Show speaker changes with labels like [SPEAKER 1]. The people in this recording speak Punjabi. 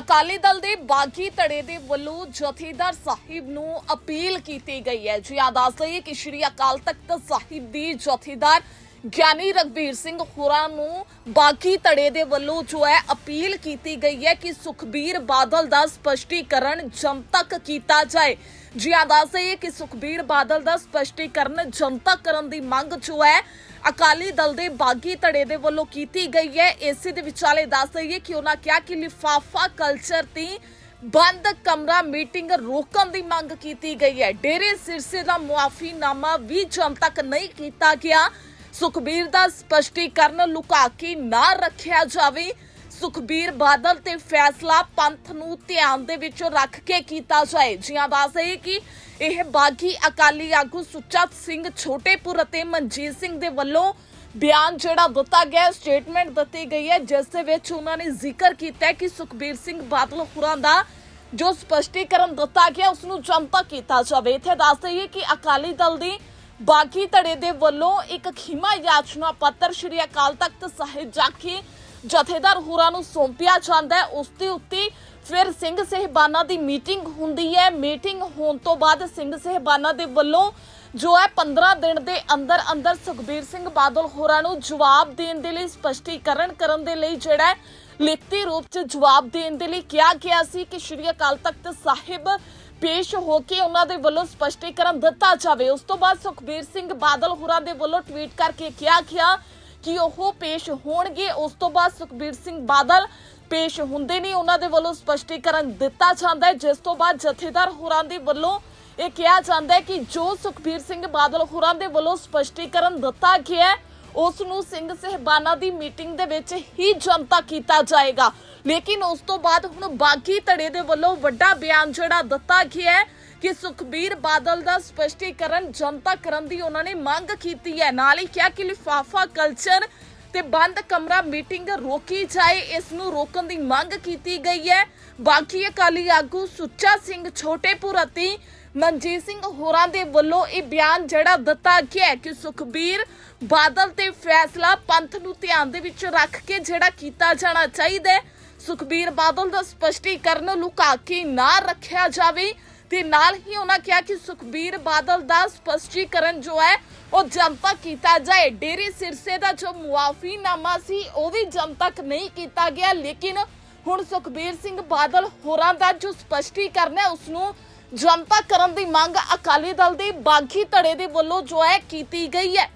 [SPEAKER 1] ਅਕਾਲੀ ਦਲ ਦੇ ਬਾਗੀ ਧੜੇ ਦੇ ਵੱਲੋਂ ਜਥੇਦਾਰ ਸਾਹਿਬ ਨੂੰ ਅਪੀਲ ਕੀਤੀ ਗਈ ਹੈ। ਜੀ ਆ ਦੱਸ ਲਈਏ ਕਿ ਸ਼੍ਰੀ ਅਕਾਲ ਤਖਤ ਸਾਹਿਬ ਦੀ ਜਥੇਦਾਰ ਗਿਆਨੀ ਰਗਵੀਰ ਸਿੰਘ ਹੋਰਾਂ ਨੂੰ ਬਾਗੀ ਧੜੇ ਦੇ ਵੱਲੋਂ ਜੋ ਹੈ ਅਪੀਲ ਕੀਤੀ ਗਈ ਹੈ ਕਿ ਸੁਖਬੀਰ ਬਾਦਲ ਦਾ ਸਪਸ਼ਟੀਕਰਨ ਜਨਤਕ ਕੀਤਾ ਜਾਏ। ਜੀ ਆ ਦੱਸ ਲਈਏ ਕਿ ਸੁਖਬੀਰ ਬਾਦਲ ਦਾ ਸਪਸ਼ਟੀਕਰਨ ਜਨਤਕ ਕਰਨ ਦੀ ਮੰਗ ਜੋ ਹੈ ਅਕਾਲੀ ਦਲ ਦੇ ਬਾਗੀ ਧੜੇ ਦੇ ਵੱਲੋਂ ਕੀਤੀ ਗਈ ਹੈ। ਇਸੇ ਦੇ ਵਿਚਾਲੇ ਦੱਸ ਦਈਏ ਕਿ ਉਹਨਾਂ ਕਿਹਾ ਕਿ ਲਿਫਾਫਾ ਕਲਚਰ ਦੀ ਬੰਦ ਕਮਰਾ ਮੀਟਿੰਗ ਰੋਕਣ ਦੀ ਮੰਗ ਕੀਤੀ ਗਈ ਹੈ। ਡੇਰੇ ਸਿਰਸੇ ਦਾ ਮੁਆਫੀਨਾਮਾ ਵੀ ਜਨਤਕ ਨਹੀਂ ਕੀਤਾ ਗਿਆ। ਸੁਖਬੀਰ ਦਾ ਸਪਸ਼ਟੀਕਰਨ ਲੁਕਾ ਕੇ ਨਾ ਰੱਖਿਆ ਜਾਵੇ। ਸੁਖਬੀਰ ਬਾਦਲ ਤੇ ਫੈਸਲਾ ਪੰਥ ਨੂੰ ਧਿਆਨ ਦੇ ਵਿੱਚ ਰੱਖ ਕੇ ਕੀਤਾ ਜਾਏ। ਜਿਹਾਂ ਦੱਸ ਦਈਏ ਕਿ ਇਹ ਬਾਗੀ ਅਕਾਲੀ ਆਗੂ ਸੁੱਚਾ ਸਿੰਘ ਛੋਟੇਪੁਰ ਅਤੇ ਮਨਜੀਤ ਸਿੰਘ ਦੇ ਵੱਲੋਂ ਬਿਆਨ ਜਿਹੜਾ ਦਿੱਤਾ ਗਿਆ, ਸਟੇਟਮੈਂਟ ਦਿੱਤੀ ਗਈ ਹੈ, ਜਿਸ ਦੇ ਵਿੱਚ ਉਹਨਾਂ ਨੇ ਜ਼ਿਕਰ ਕੀਤਾ ਕਿ ਸੁਖਬੀਰ ਸਿੰਘ ਬਾਦਲ ਹੁਰਾਂ ਦਾ ਜੋ ਸਪਸ਼ਟੀਕਰਨ ਦਿੱਤਾ ਗਿਆ ਉਸ ਨੂੰ ਜਨਤਕ ਕੀਤਾ ਜਾਵੇ। ਇੱਥੇ ਦੱਸ ਦਈਏ ਕਿ ਅਕਾਲੀ ਦਲ ਦੀ ਬਾਗੀ ਧੜੇ ਦੇ ਵੱਲੋਂ ਇੱਕ ਖਿਮਾ ਯਾਚਨਾ ਪੱਤਰ ਸ਼੍ਰੀ ਅਕਾਲ ਤਖਤ ਸਾਹਿਬ ਜਾ ਕੇ ਜਥੇਦਾਰ ਹੋਰਾਂ ਨੂੰ ਸੌਂਪਿਆ ਜਾਂਦਾ ਹੈ। ਉਸ ਦੇ ਉੱਤੇ ਫਿਰ ਸਿੰਘ ਸਹਿਬਾਨਾ ਦੀ ਮੀਟਿੰਗ ਹੁੰਦੀ ਹੈ। ਮੀਟਿੰਗ ਹੋਣ ਤੋਂ ਬਾਅਦ ਸਿੰਘ ਸਹਿਬਾਨਾ ਦੇ ਵੱਲੋਂ ਜੋ ਹੈ 15 ਦਿਨ ਦੇ ਅੰਦਰ ਅੰਦਰ ਸੁਖਬੀਰ ਸਿੰਘ ਬਾਦਲ ਹੋਰਾਂ ਨੂੰ ਜਵਾਬ ਦੇਣ ਦੇ ਲਈ, ਸਪਸ਼ਟੀਕਰਨ ਕਰਨ ਦੇ ਲਈ ਜਿਹੜਾ ਲਿਖਤੀ ਰੂਪ 'ਚ ਜਵਾਬ ਦੇਣ ਦੇ ਲਈ ਕਿਹਾ ਗਿਆ ਸੀ ਕਿ ਸ਼੍ਰੀ ਅਕਾਲ ਤਖਤ ਸਾਹਿਬ ਪੇਸ਼ ਹੋ ਕੇ ਉਹਨਾਂ ਦੇ ਵੱਲੋਂ ਸਪਸ਼ਟੀਕਰਨ ਦਿੱਤਾ ਜਾਵੇ। ਉਸ ਤੋਂ ਬਾਅਦ ਸੁਖਬੀਰ ਸਿੰਘ ਬਾਦਲ ਹੋਰਾਂ ਦੇ ਵੱਲੋਂ ਟਵੀਟ ਕਰਕੇ ਕਿਹਾ ਗਿਆ ਕਿ ਉਹ ਪੇਸ਼ ਹੋਣਗੇ। ਉਸ ਤੋਂ ਬਾਅਦ ਸੁਖਬੀਰ ਸਿੰਘ ਬਾਦਲ ਪੇਸ਼ ਹੁੰਦੇ ਨਹੀਂ ਉਹਨਾਂ ਦੇ ਵੱਲੋਂ ਸਪਸ਼ਟੀਕਰਨ ਦਿੱਤਾ ਜਾਂਦਾ ਹੈ। ਜਿਸ ਤੋਂ ਬਾਅਦ ਜਥੇਦਾਰ ਹੋਰਾਂ ਦੇ ਵੱਲੋਂ ਇਹ ਕਿਹਾ ਜਾਂਦਾ ਹੈ ਕਿ ਜੋ ਸੁਖਬੀਰ ਸਿੰਘ ਬਾਦਲ ਹੋਰਾਂ ਦੇ ਵੱਲੋਂ ਸਪਸ਼ਟੀਕਰਨ ਦਿੱਤਾ ਗਿਆ ਹੈ, ਉਸ ਨੂੰ ਸਿੰਘ ਸਹਿਬਾਨਾ ਦੀ ਮੀਟਿੰਗ ਦੇ ਵਿੱਚ ਹੀ ਜਨਤਾ ਕੀਤਾ ਜਾਏਗਾ। ਲੇਕਿਨ ਉਸ ਤੋਂ ਬਾਅਦ ਹੁਣ ਬਾਗੀ ਧੜੇ ਦੇ ਵੱਲੋਂ ਵੱਡਾ ਬਿਆਨ ਜਿਹੜਾ ਦਿੱਤਾ ਗਿਆ ਹੈ ਕਿ ਸੁਖਬੀਰ ਬਾਦਲ ਦਾ ਸਪਸ਼ਟੀਕਰਨ ਜਨਤਾ ਕਰਨ ਦੀ ਉਹਨਾਂ ਨੇ ਮੰਗ ਕੀਤੀ ਹੈ। ਨਾਲ ਹੀ ਕਿਹਾ ਕਿ ਲਿਫਾਫਾ, ਕਲਚਰ ਤੇ ਬੰਦ ਕਮਰਾ ਮੀਟਿੰਗ ਰੋਕੀ ਜਾਏ, ਇਸ ਨੂੰ ਰੋਕਣ ਦੀ ਮੰਗ ਕੀਤੀ ਗਈ ਹੈ। ਬਾਕੀ ਅਕਾਲੀ ਆਗੂ ਸੁੱਚਾ ਸਿੰਘ ਛੋਟੇਪੁਰ ਅਤੇ ਮਨਜੀਤ ਸਿੰਘ ਹੋਰਾਂ ਦੇ ਵੱਲੋਂ ਇਹ ਬਿਆਨ ਜਿਹੜਾ ਦਿੱਤਾ ਗਿਆ ਕਿ ਸੁਖਬੀਰ ਬਾਦਲ ਤੇ ਫੈਸਲਾ ਪੰਥ ਨੂੰ ਧਿਆਨ ਦੇ ਵਿੱਚ ਰੱਖ ਕੇ ਜਿਹੜਾ ਕੀਤਾ ਜਾਣਾ ਚਾਹੀਦਾ ਹੈ। ਸੁਖਬੀਰ ਬਾਦਲ ਦਾ ਸਪਸ਼ਟੀਕਰਨ ਲੁਕਾ ਕੇ ਨਾ ਰੱਖਿਆ ਜਾਵੇ ਤੇ ਨਾਲ ਹੀ ਉਹਨਾਂ ਕਿਹਾ ਕਿ ਸੁਖਬੀਰ ਬਾਦਲ ਦਾ ਸਪਸ਼ਟੀਕਰਨ ਜੋ ਹੈ, ਉਹ ਜਨਤਕ ਕੀਤਾ ਜਾਏ। ਡੇਰੇ ਸਿਰਸੇ ਦਾ ਜੋ ਮੁਆਫੀਨਾਮਾ ਸੀ, ਉਹ ਵੀ ਜਨਤਕ ਨਹੀਂ ਕੀਤਾ ਗਿਆ। ਲੇਕਿਨ ਹੁਣ ਸੁਖਬੀਰ ਸਿੰਘ ਬਾਦਲ ਹੋਰਾਂ ਦਾ ਜੋ ਸਪਸ਼ਟੀਕਰਨ ਹੈ ਉਸ ਨੂੰ ਜਨਤਕ ਕਰਨ ਦੀ ਮੰਗ ਅਕਾਲੀ ਦਲ ਦੇ ਬਾਗੀ ਧੜੇ ਦੇ ਵੱਲੋਂ ਜੋ ਹੈ, ਕੀਤੀ ਗਈ ਹੈ।